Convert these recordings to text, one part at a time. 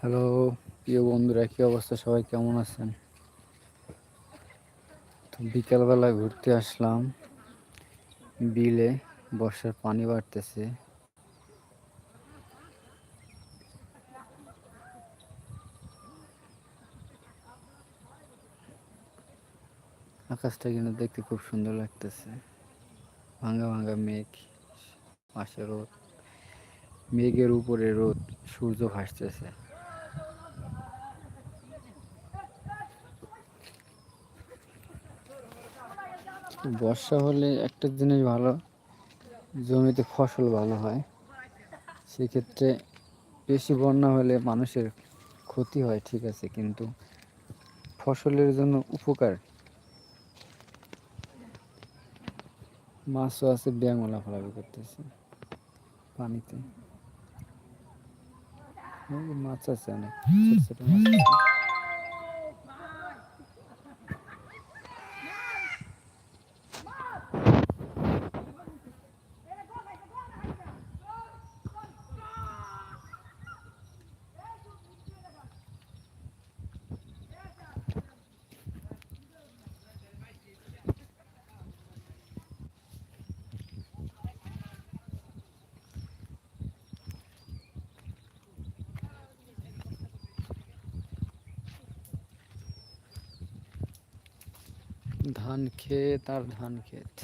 Hello, প্রিয় বন্ধুরা, কী অবস্থা? সবাই কেমন আছেন? তো বিকালবেলা ঘুরতে আসলাম। বিলে বর্ষার পানি বাড়তেছে। আকাশটা কিন্তু দেখতে খুব সুন্দর লাগতেছে। ভাঙ্গা ভাঙ্গা মেঘ, পাশে রোদ। মেঘের উপরে রোদ, সূর্য ভাসতেছে। বর্ষা হলে একটা জিনিস ভালো, জমিতে ফসল ভালো হয়, সেক্ষেত্রে বেশি বন্যা হলে মানুষের ক্ষতি হয়, ঠিক আছে, কিন্তু ফসলের জন্য উপকার। মাছও আছে ব্যাঙ লাফালাফি করতেছে, পানিতে। মাছ আছে অনেক, ছোট ছোট মাছ ধান ক্ষেত আর ধান ক্ষেত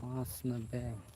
মাছ না ব্যাগ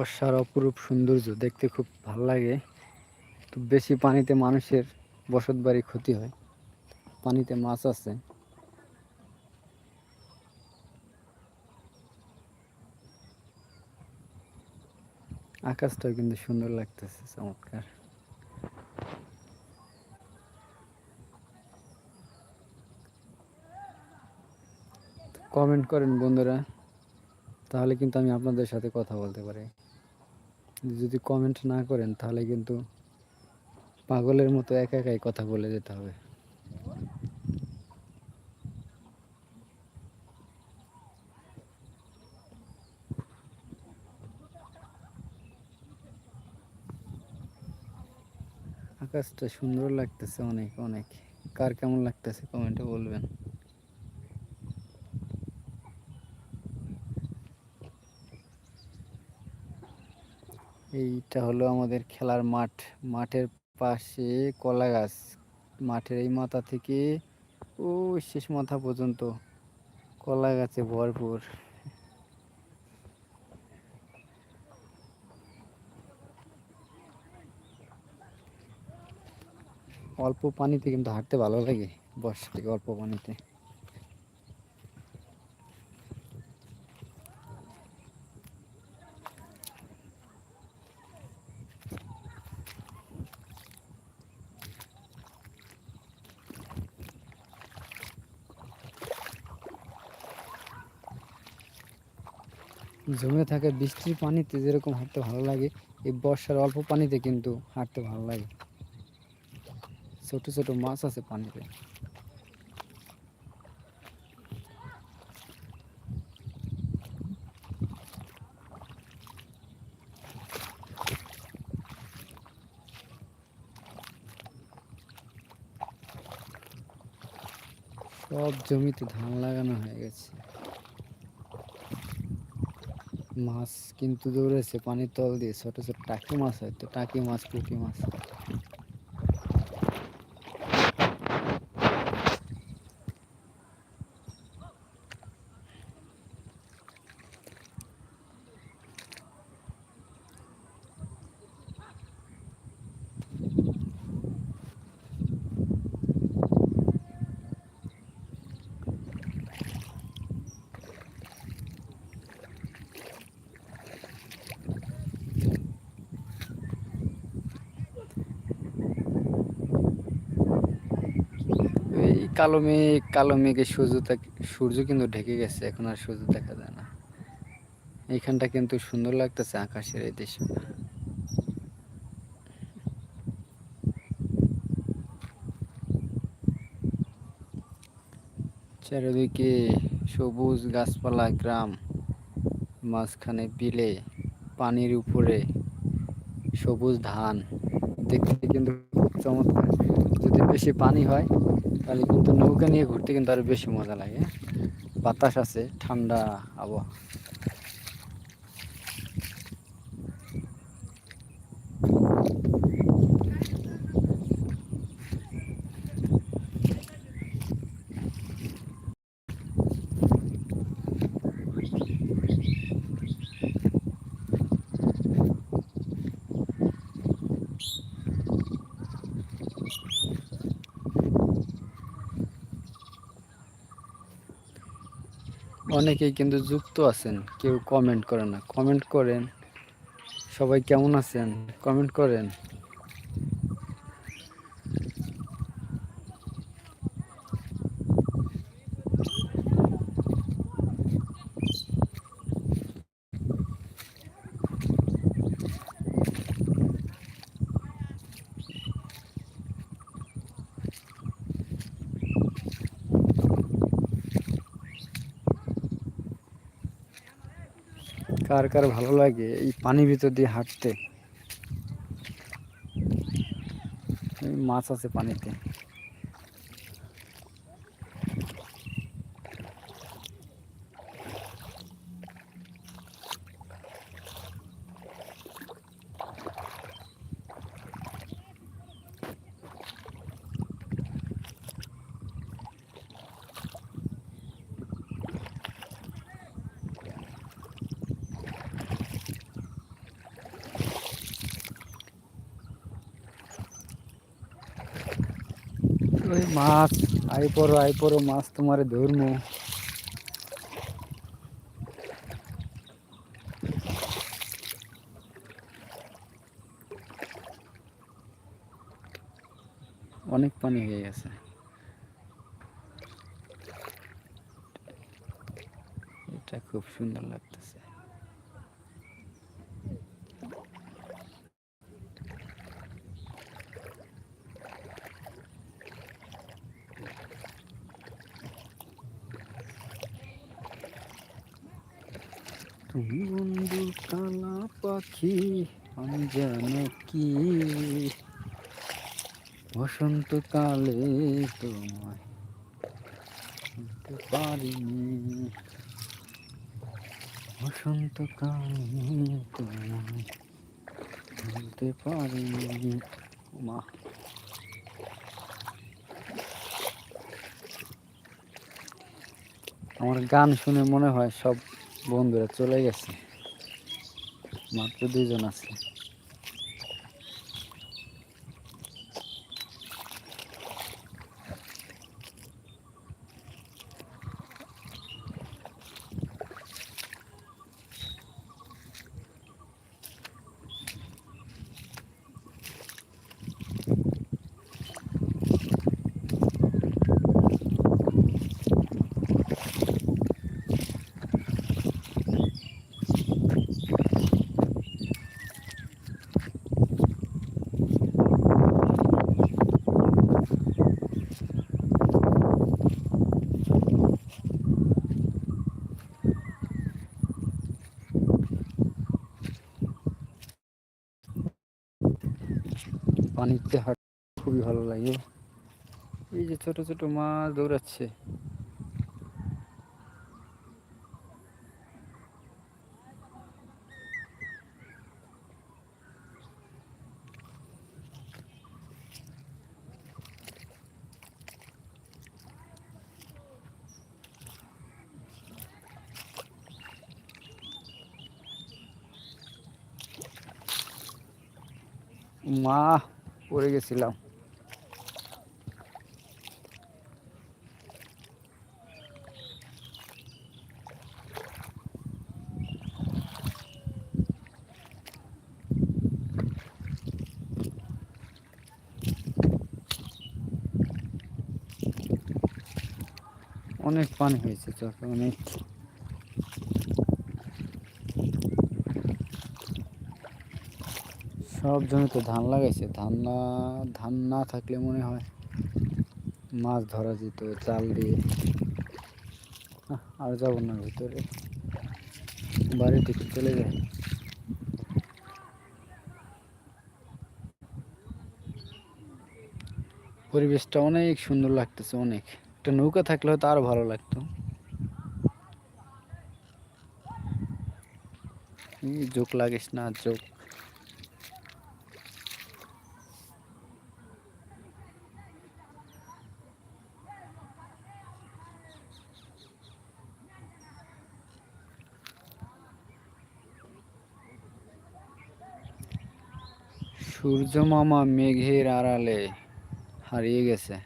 বর্ষার অপরূপ সৌন্দর্য দেখতে খুব ভালো লাগে। তো বেশি পানিতে মানুষের বসত বাড়ি ক্ষতি হয়। পানিতে মাছ আছে। আকাশটাও কিন্তু সুন্দর লাগতেছে, চমৎকার। কমেন্ট করেন বন্ধুরা, তাহলে কিন্তু আমি আপনাদের সাথে কথা বলতে পারি। যদি কমেন্ট না করেন, তাহলে কিন্তু পাগলের মতো একা একাই কথা বলে যেতে হবে। আকাশটা সুন্দর লাগতেছে অনেক অনেক। কার কেমন লাগতেছে কমেন্টে বলবেন। এইটা হলো আমাদের খেলার মাঠ। মাঠের পাশে কলা গাছ। মাঠের এই মাথা থেকে ও শেষ মাথা পর্যন্ত কলা গাছে ভরপুর। অল্প পানিতে কিন্তু হাঁটতে ভালো লাগে বর্ষা থেকে অল্প পানিতে। জমে থাকে বৃষ্টির পানিতে যেরকম হাঁটতে ভালো লাগে, এই বর্ষার অল্প পানিতে কিন্তু হাঁটতে ভালো লাগে। ছোট ছোট মাছ আছে পানিতে। সব জমিতে ধান লাগানো হয়ে গেছে। মাছ কিন্তু দৌড়েছে, পানির তল দিয়ে, ছোট ছোট টাকি মাছ হয়তো টাকি মাছ, পুঁটি মাছ। কালো মেঘ, কালো মেঘে সূর্য সূর্য কিন্তু ঢেকে গেছে, এখন আর সূর্য দেখা যায় না। এইখানটা কিন্তু সুন্দর লাগতেছে আকাশের এই দৃশ্যটা চারিদিকে সবুজ গাছপালা, গ্রাম, মাঝখানে বিলে, পানির উপরে সবুজ ধান। দেখতে কিন্তু চমৎকার। যদি বেশি পানি হয়, তাহলে কিন্তু নৌকা নিয়ে ঘুরতে কিন্তু আরও বেশি মজা লাগে। বাতাস আছে, ঠান্ডা আবহাওয়া। অনেকেই কিন্তু যুক্ত আছেন, কেউ কমেন্ট করে না। কমেন্ট করেন, সবাই কেমন আছেন? কমেন্ট করেন। কার কার ভালো লাগে এই পানির ভিতর দিয়ে হাঁটতে? মাছ আছে পানিতে। মাছ, আই পড়ো আই পড়ো মাছ তোমারে ধরমু। অনেক পানি হয়ে গেছে। এটা খুব সুন্দর লাগতেছে তুমি বন্ধু কালা পাখি আমি জানো কি বসন্তকালে তোমায় পারিনি। বসন্তকালে তোমায় পারিনি। মা। আমার গান শুনে মনে হয় সব বন্ধুরা চলে গেছে। মাত্র দুজন আছে। পানিতে হাঁট খুবই ভালো লাগে। এই যে ছোট ছোট মাছ দৌড়াচ্ছে। মা পড়ে গেছিলাম। অনেক পানি হয়েছে চকে অনেক। সব জমিতে ধান লাগাইছে। ধান না ধান না থাকলে মনে হয় মাছ ধরা যেত চাল দিয়ে। আর যাব না ভিতরে। বাড়ি থেকে চলে যায় পরিবেশটা অনেক সুন্দর লাগতেছে, অনেক। একটা নৌকা থাকলে হয়তো আরও ভালো লাগতো। জোক লাগিস না জোক সূর্য মামা মেঘের আড়ালে হারিয়ে গেছে।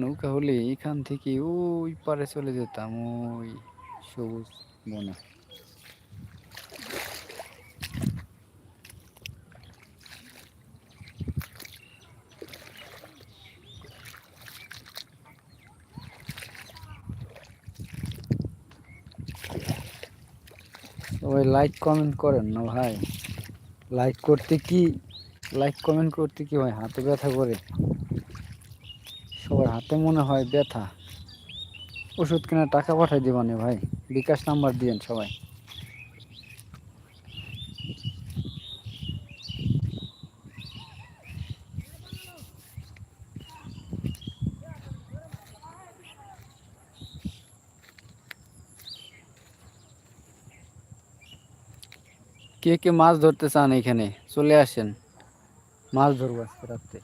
নৌকা হলে এখান থেকে ওই পারে চলে যেতাম, ওই সবুজ বনে। সবাই লাইক কমেন্ট করেন না ভাই? লাইক করতে কি লাইক কমেন্ট করতে কি ভাই? হাতে ব্যথা করে। সবার হাতে মনে হয় ব্যথা। ওষুধ কেনার টাকা পাঠাই দিবানে ভাই। বিকাশ নাম্বার দিয়েন সবাই। কে কে মাছ ধরতে চান এখানে? চলে আসেন। মাছ ধরবো আজকে রাত্রে।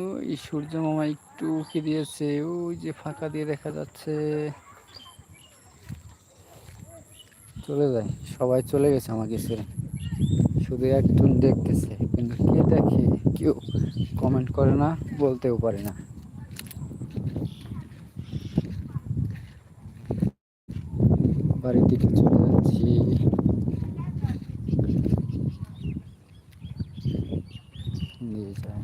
ওই সূর্য মামা একটু উকি দিয়েছে, ওই যে ফাঁকা দিয়ে দেখা যাচ্ছে। চলে যায়। সবাই চলে গেছে আমাকে ছেড়ে। শুধু একজন দেখতেছে। কিন্তু কে দেখে? কেউ কমেন্ট করে না, বলতেও পারে না। বাড়ির দিকে চলে যাচ্ছি নিয়ে যায়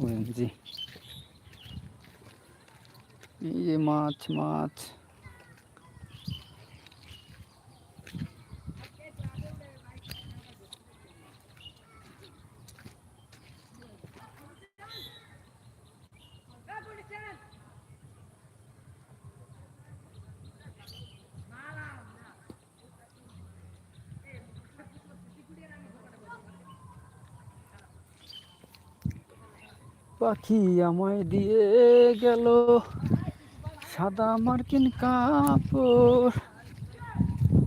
ওএমজি এই যে মাছ পাখি আমায় দিয়ে গেল। সাদা মার্কিন কাপড়।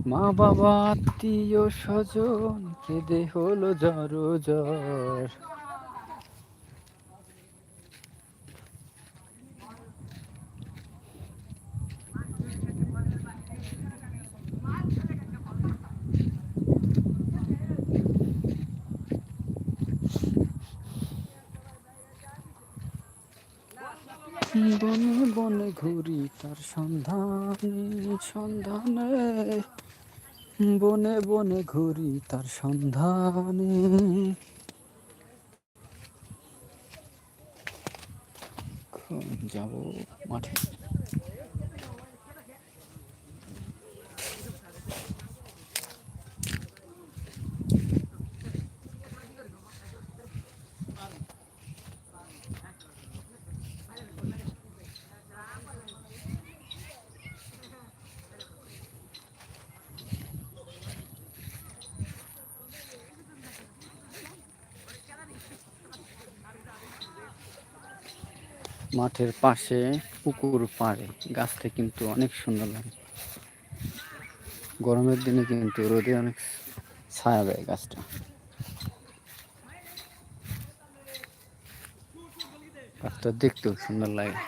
মা বাবা, আত্মীয় স্বজন কেঁদে হলো জর জ্বর বনে বনে ঘুরি তার সন্ধান সন্ধানে। বনে বনে ঘুরি তার সন্ধানে। যাব মাঠে। মাঠের পাশে, পুকুর পাড়ে। গাছটা কিন্তু অনেক সুন্দর লাগে। গরমের দিনে কিন্তু রোদে অনেক ছায়া দেয় গাছটা। গাছটা দেখতেও সুন্দর লাগে।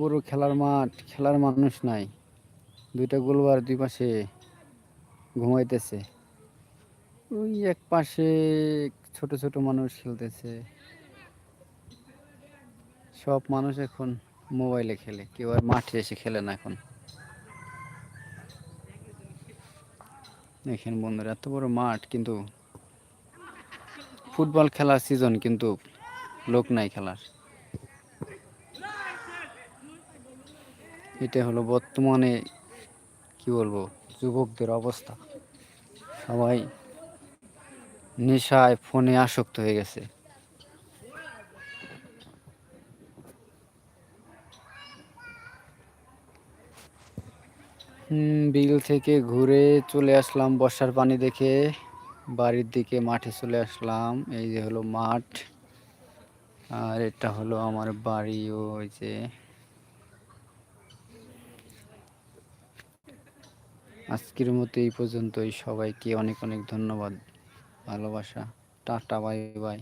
বড় খেলার মাঠ, খেলার মানুষ নাই। দুইটা গোলবার দুই পাশে ঘুমাইতেছে। ওই এক পাশে ছোট ছোট মানুষ খেলতেছে। সব মানুষ এখন মোবাইলে খেলে, কেউ আর মাঠে এসে খেলে না এখন। দেখেন বন্ধুরা, এত বড় মাঠ কিন্তু ফুটবল খেলার সিজন কিন্তু লোক নাই খেলার। এটা হলো বর্তমানে, কি বলব, যুবকদের অবস্থা। সবাই নেশায় ফোনে আসক্ত হয়ে গেছে। বিল থেকে ঘুরে চলে আসলাম বর্ষার পানি দেখে। বাড়ির দিকে মাঠে চলে আসলাম। এই যে হলো মাঠ। আর এটা হলো আমার বাড়ি, ওই যে আজকের মতো এই পর্যন্তই। সবাইকে অনেক অনেক ধন্যবাদ ভালোবাসা। Tata bye bye.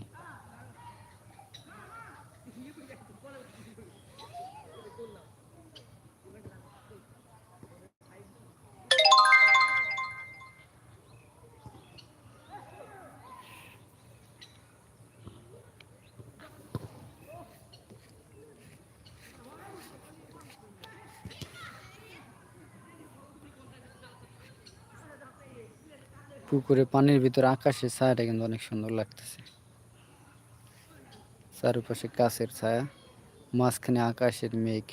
পুকুরে, পানির ভিতরে, আকাশের ছায়াটা কিন্তু অনেক সুন্দর লাগতেছে। চারপাশে গাছের ছায়া, মাঝখানে আকাশের মেঘ।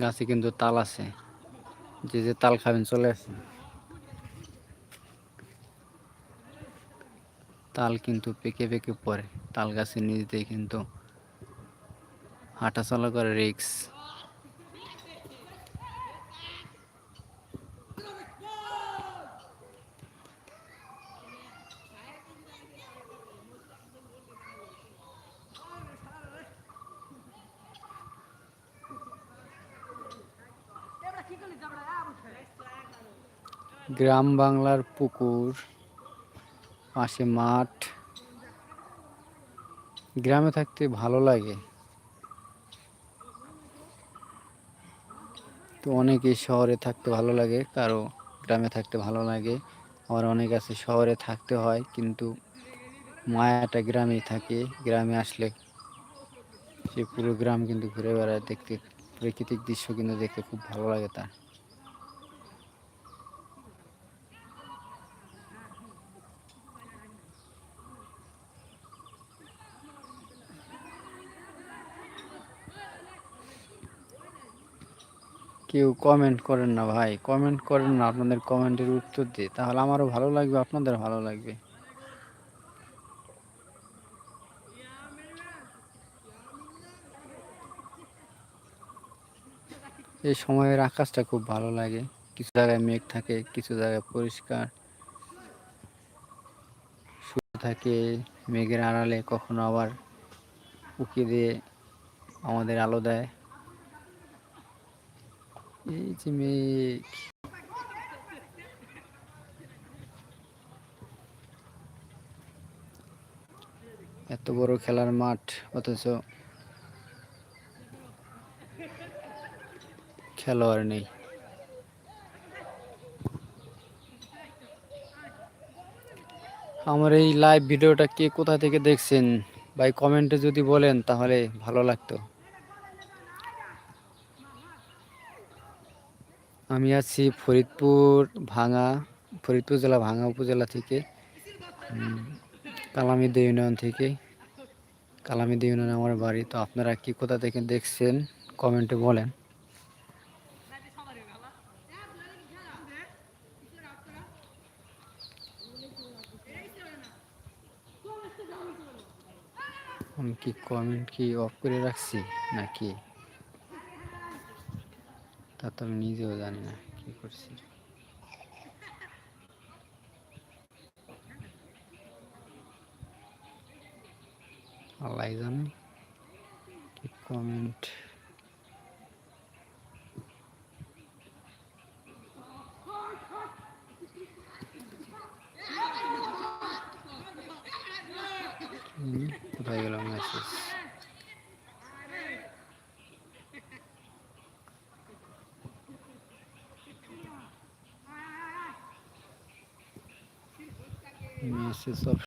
গাছে কিন্তু তাল আছে। যে যে তাল খাবেন চলে আসে। তাল কিন্তু পেকে পেকে পড়ে। তাল গাছের দিয়ে কিন্তু হাঁটা চলা করে রিক্স। গ্রাম বাংলার পুকুর পাশে মাঠ। গ্রামে থাকতে ভালো লাগে। তো অনেকেই শহরে থাকতে ভালো লাগে, কারও গ্রামে থাকতে ভালো লাগে। আবার অনেক আছে শহরে থাকতে হয়, কিন্তু মায়াটা গ্রামেই থাকে। গ্রামে আসলে সে পুরো গ্রাম কিন্তু ঘুরে বেড়ায়, দেখতে প্রাকৃতিক দৃশ্য কিন্তু দেখতে খুব ভালো লাগে তার। কেউ কমেন্ট করেন না ভাই। কমেন্ট করেন না, আপনাদের কমেন্টের উত্তর দিই তাহলে আমারও ভালো লাগবে, আপনাদের ভালো লাগবে। এই সময়ের আকাশটা খুব ভালো লাগে। কিছু জায়গায় মেঘ থাকে, কিছু জায়গায় পরিষ্কার। সূর্য থাকে, মেঘের আড়ালে কখনো আবার উকি দিয়ে আমাদের আলো দেয়। এই যে এত বড় খেলার মাঠ, অথচ খেলোয়াড় নেই। আমার এই লাইভ ভিডিওটা কে কোথা থেকে দেখছেন? ভাই কমেন্টে যদি বলেন, তাহলে ভালো লাগতো। আমি আছি ফরিদপুর ভাঙা, ফরিদপুর জেলা ভাঙা উপজেলা থেকে কালামিদ্দি ইউনিয়ন থেকে। কালামিদ্দি ইউনিয়ন আমার বাড়ি। তো আপনারা কি কোথা থেকে দেখছেন, কমেন্টে বলেন। আমি কি কমেন্ট কি অফ করে রাখছি নাকি? তা তো আমি নিজেও জানি না কি করছি। আল্লাহ জানে। কি কমেন্ট কোথায় গেল is of